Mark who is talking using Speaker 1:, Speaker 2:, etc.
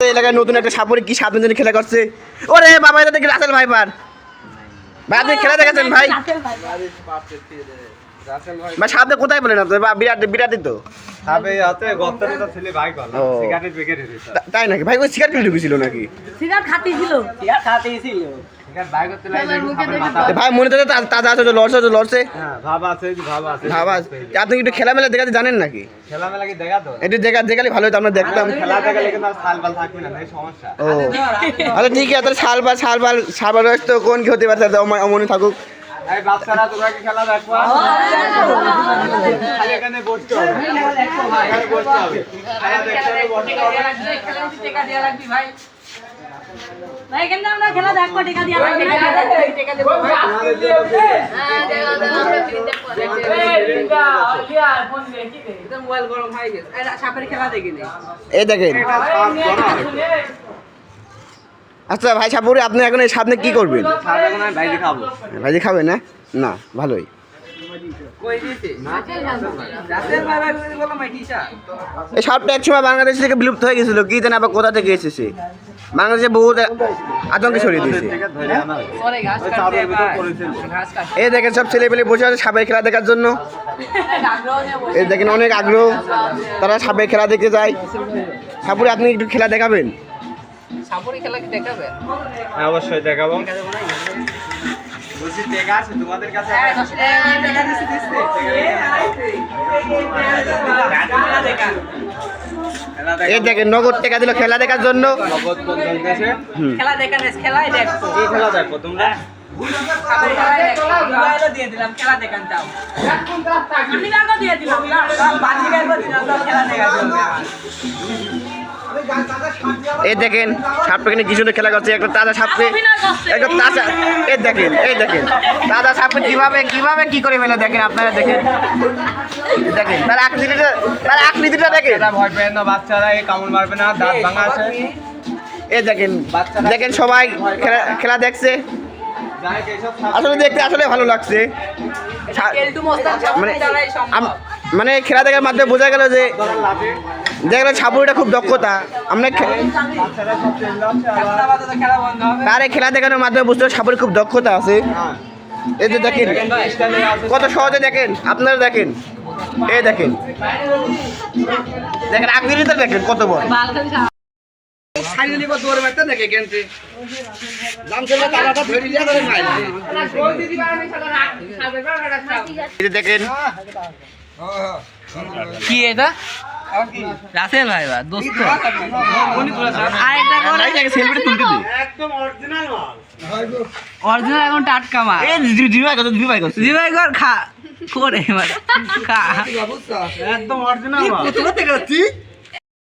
Speaker 1: এলাকায় নতুন একটা সাপুরে কি সাত জন্য খেলা করছে? ওরে বাবা, এটা দেখি রাসেল ভাই পার ভাই, আপনি খেলা দেখেছেন ভাই। ভাই সাপটা কোথায় পেলেন আপনি বা বিরাট বিরাটই তো।
Speaker 2: হবে হাতে গর্তের তো ছেলে ভাই কল সিগারেট বেকে দিছে
Speaker 1: তাই নাকি? ভাই ওই সিগারেট ঢুকেছিল নাকি?
Speaker 3: সিগারেট খাতি ছিল
Speaker 2: সিগারেট ভাই
Speaker 1: মনে তো তাজা আছে লড়ছে তো লড়ছে।
Speaker 2: হ্যাঁ ভাব আছে ভাব আছে।
Speaker 1: আপনি একটু খেলা মেলা দেখাতে জানেন নাকি?
Speaker 2: খেলা মেলা কি দেখা তো?
Speaker 1: একটু দেখা দেখালে ভালো হতো আমরা দেখতাম।
Speaker 2: খেলা দেখালে কিন্তু আর সাল বাল থাকবে না এই সমস্যা?
Speaker 1: ও। আচ্ছা ঠিক আছে তাহলে বাল শাল বাল বাল তো কোন কি হতে পারে থাকুক।
Speaker 2: এই বাচ্চারা তোমরা কি খেলা দেখবা খালি এখানে বসতে হবে এখানে বসতে হবে খেলা দেখতে হবে বসতে হবে
Speaker 3: ভাই কেন আমরা খেলা দেখব টিকা দিয়া লাগবে না
Speaker 1: এই দেখেন আচ্ছা ভাই সাপুরে, আপনি এখন এই সামনে কি করবেন? ভাইজি খাবেন না? না, ভালোই। এই সাপটা একসময় বাংলাদেশ থেকে বিলুপ্ত হয়ে গেছিল। কি জানি আবার কোথা থেকে এসেছে। বাংলাদেশে বহুত আতঙ্কে ছড়িয়ে দিয়েছে। এই দেখেন, সব ছেলে পেলে বসে আছে সাপের খেলা দেখার জন্য। এই দেখেন, অনেক আগ্রহ। তারা সাপের খেলা দেখতে যায়। সাপুরে, আপনি একটু খেলা দেখাবেন?
Speaker 2: হ্যাঁ অবশ্যই দেখাবো। বলছি দেখা আছে তোমাদের কাছে খেলা
Speaker 1: এই
Speaker 2: দেখা
Speaker 1: দেখেন। নগদ টাকা দিল খেলা দেখার জন্য।
Speaker 2: নগদ।
Speaker 3: খেলা খেলাই দেখব
Speaker 2: কি খেলা দেখো তোমরা?
Speaker 3: আমি দিয়ে দিলাম
Speaker 1: এই দেখেন সাপটা এখানে কি সুন্দর খেলা করছে একটা তাজা সাপকে একটা তাজা এই দেখেন এই দেখেন। তাজা সাপকে কীভাবে কীভাবে কি করে ফেলে দেখেন আপনারা দেখেন। দেখেন তার আকৃতিটা তার আকৃতিটা দেখেন।
Speaker 2: এটা ভয় পেয়ে না বাচ্চারা এই কামড় মারবে না দাঁত ভাঙা আছে।
Speaker 1: এই দেখেন দেখেন সবাই খেলা খেলা দেখছে। আসলে দেখতে আসলে ভালো লাগছে। মানে মানে খেলা দেখার মাধ্যমে বোঝা গেল যে
Speaker 2: ধরার লাঠি,
Speaker 1: দেখা গেল সাপুরিটা খুব দক্ষতা। আমরা তার এই খেলা দেখানোর মাধ্যমে বুঝতে সাপুরের খুব দক্ষতা আছে। এই যে দেখেন কত সহজে দেখেন আপনারা দেখেন। এই দেখেন। দেখেন আকৃতিটা দেখেন কত বড়। দেখেন।
Speaker 4: কি এটা? রাসেল ভাই বা দোস্ত। আরেকটা
Speaker 1: সেলফিটা তুলতে দিই
Speaker 4: অরিজিনাল এখন টাটকা মাল।
Speaker 1: এ দিদি ভাই কত দিদি ভাই কত
Speaker 4: জি ভাই কর খা। করে এবার খা।
Speaker 2: একদম অরিজিনাল মাল।